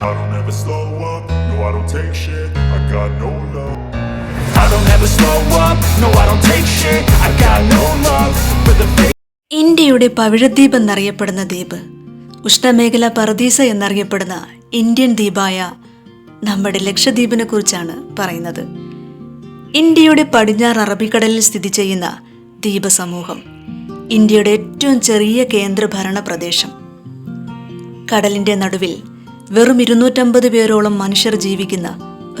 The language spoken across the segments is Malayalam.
I don't ever slow up, no I don't take shit, I got no love. I don't ever slow up, no I don't take shit, I got no love for the fake. ഇന്ത്യയുടെ പവിഴദ്വീപ് എന്നറിയപ്പെടുന്ന ദ്വീപ് ഉഷ്ണമേഖല പറദീസ എന്നറിയപ്പെടുന്ന ഇന്ത്യൻ ദ്വീപായ നമ്മുടെ ലക്ഷദ്വീപിനെ കുറിച്ചാണ് പറയുന്നത്. ഇന്ത്യയുടെ പടിഞ്ഞാറ് അറബിക്കടലിൽ സ്ഥിതി ചെയ്യുന്ന ദ്വീപ സമൂഹം ഇന്ത്യയുടെ ഏറ്റവും ചെറിയ കേന്ദ്രഭരണ പ്രദേശം. കടലിന്റെ നടുവിൽ വെറും ഇരുന്നൂറ്റമ്പത് പേരോളം മനുഷ്യർ ജീവിക്കുന്ന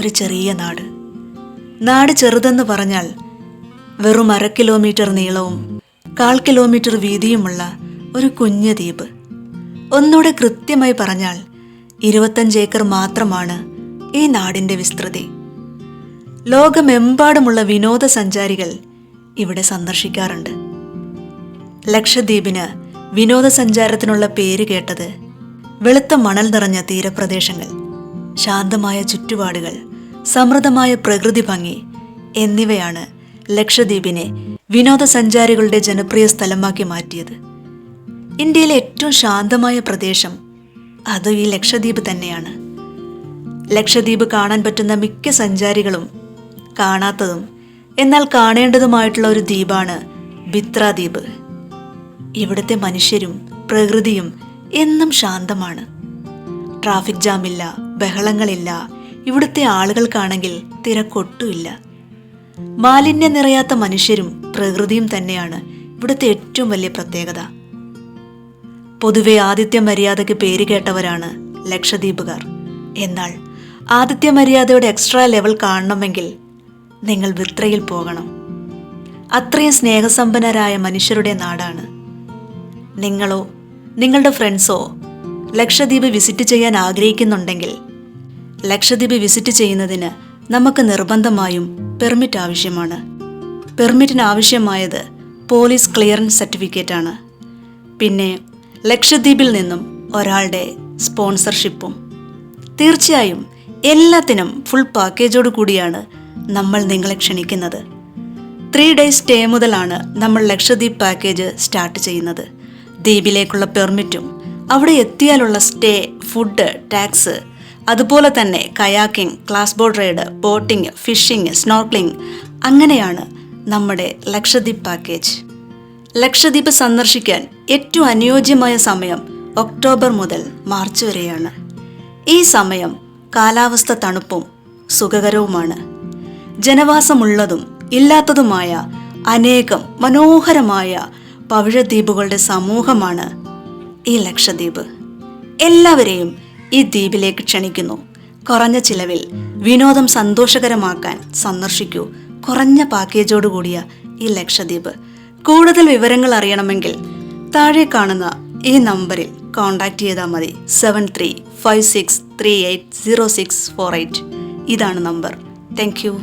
ഒരു ചെറിയ നാട്. നാട് ചെറുതെന്ന് പറഞ്ഞാൽ വെറും അര കിലോമീറ്റർ നീളവും കാൽ കിലോമീറ്റർ വീതിയുമുള്ള ഒരു കുഞ്ഞു ദ്വീപ്. ഒന്നുകൂടെ കൃത്യമായി പറഞ്ഞാൽ ഇരുപത്തഞ്ച് ഏക്കർ മാത്രമാണ് ഈ നാടിന്റെ വിസ്തൃതി. ലോകമെമ്പാടുമുള്ള വിനോദസഞ്ചാരികൾ ഇവിടെ സന്ദർശിക്കാറുണ്ട്. ലക്ഷദ്വീപിന് വിനോദസഞ്ചാരത്തിനുള്ള പേര് കേട്ടത് വെളുത്ത മണൽ നിറഞ്ഞ തീരപ്രദേശങ്ങൾ ശാന്തമായ ചുറ്റുപാടുകൾ സമൃദ്ധമായ പ്രകൃതി ഭംഗി എന്നിവയാണ് ലക്ഷദ്വീപിനെ വിനോദസഞ്ചാരികളുടെ ജനപ്രിയ സ്ഥലമാക്കി മാറ്റിയത്. ഇന്ത്യയിലെ ഏറ്റവും ശാന്തമായ പ്രദേശം അത് ഈ ലക്ഷദ്വീപ് തന്നെയാണ്. ലക്ഷദ്വീപ് കാണാൻ പറ്റുന്ന മിക്ക സഞ്ചാരികളും കാണാത്തതും എന്നാൽ കാണേണ്ടതുമായിട്ടുള്ള ഒരു ദ്വീപാണ് ബിത്ര ദ്വീപ്. ഇവിടുത്തെ മനുഷ്യരും പ്രകൃതിയും എന്നും ശാന്തമാണ്. ട്രാഫിക് ജാമില്ല ബഹളങ്ങളില്ല. ഇവിടുത്തെ ആളുകൾക്കാണെങ്കിൽ തിരക്കൊട്ടുമില്ല. മാലിന്യം നിറയാത്ത മനുഷ്യരും പ്രകൃതിയും തന്നെയാണ് ഇവിടുത്തെ ഏറ്റവും വലിയ പ്രത്യേകത. പൊതുവെ ആദിത്യ മര്യാദയ്ക്ക് പേര് കേട്ടവരാണ് ലക്ഷദ്വീപുകാർ. എന്നാൽ ആദിത്യ മര്യാദയുടെ എക്സ്ട്രാ ലെവൽ കാണണമെങ്കിൽ നിങ്ങൾ വിത്രയിൽ പോകണം. അത്രയും സ്നേഹസമ്പന്നരായ മനുഷ്യരുടെ നാടാണ്. നിങ്ങളോ നിങ്ങളുടെ ഫ്രണ്ട്സോ ലക്ഷദ്വീപ് വിസിറ്റ് ചെയ്യാൻ ആഗ്രഹിക്കുന്നുണ്ടെങ്കിൽ ലക്ഷദ്വീപ് വിസിറ്റ് ചെയ്യുന്നതിന് നമുക്ക് നിർബന്ധമായും പെർമിറ്റ് ആവശ്യമാണ്. പെർമിറ്റിന് ആവശ്യമായത് പോലീസ് ക്ലിയറൻസ് സർട്ടിഫിക്കറ്റ് ആണ്. പിന്നെ ലക്ഷദ്വീപിൽ നിന്നും ഒരാളുടെ സ്പോൺസർഷിപ്പും. തീർച്ചയായും എല്ലാത്തിനും ഫുൾ പാക്കേജോട് കൂടിയാണ് നമ്മൾ നിങ്ങളെ ക്ഷണിക്കുന്നത്. ത്രീ ഡേയ്സ് സ്റ്റേ മുതലാണ് നമ്മൾ ലക്ഷദ്വീപ് പാക്കേജ് സ്റ്റാർട്ട് ചെയ്യുന്നത്. ദ്വീപിലേക്കുള്ള പെർമിറ്റും അവിടെ എത്തിയാലുള്ള സ്റ്റേ ഫുഡ് ടാക്സ് അതുപോലെ തന്നെ kayaking glass board ride boating fishing snorkelling അങ്ങനെയാണ് നമ്മുടെ ലക്ഷദ്വീപ് പാക്കേജ്. ലക്ഷദ്വീപ് സന്ദർശിക്കാൻ ഏറ്റവും അനുയോജ്യമായ സമയം ഒക്ടോബർ മുതൽ മാർച്ച് വരെയാണ്. ഈ സമയം കാലാവസ്ഥ തണുപ്പും സുഖകരവുമാണ്. ജനവാസമുള്ളതും ഇല്ലാത്തതുമായ അനേകം മനോഹരമായ പവിഴദ്വീപുകളുടെ സമൂഹമാണ് ഈ ലക്ഷദ്വീപ്. എല്ലാവരെയും ഈ ദ്വീപിലേക്ക് ക്ഷണിക്കുന്നു. കുറഞ്ഞ ചിലവിൽ വിനോദം സന്തോഷകരമാക്കാൻ സന്ദർശിക്കൂ. കുറഞ്ഞ പാക്കേജോട് കൂടിയ ഈ ലക്ഷദ്വീപ്. കൂടുതൽ വിവരങ്ങൾ അറിയണമെങ്കിൽ താഴെ കാണുന്ന ഈ നമ്പറിൽ കോൺടാക്റ്റ് ചെയ്താൽ മതി. Seven three five six three eight zero six four eight ഇതാണ് നമ്പർ. Thank you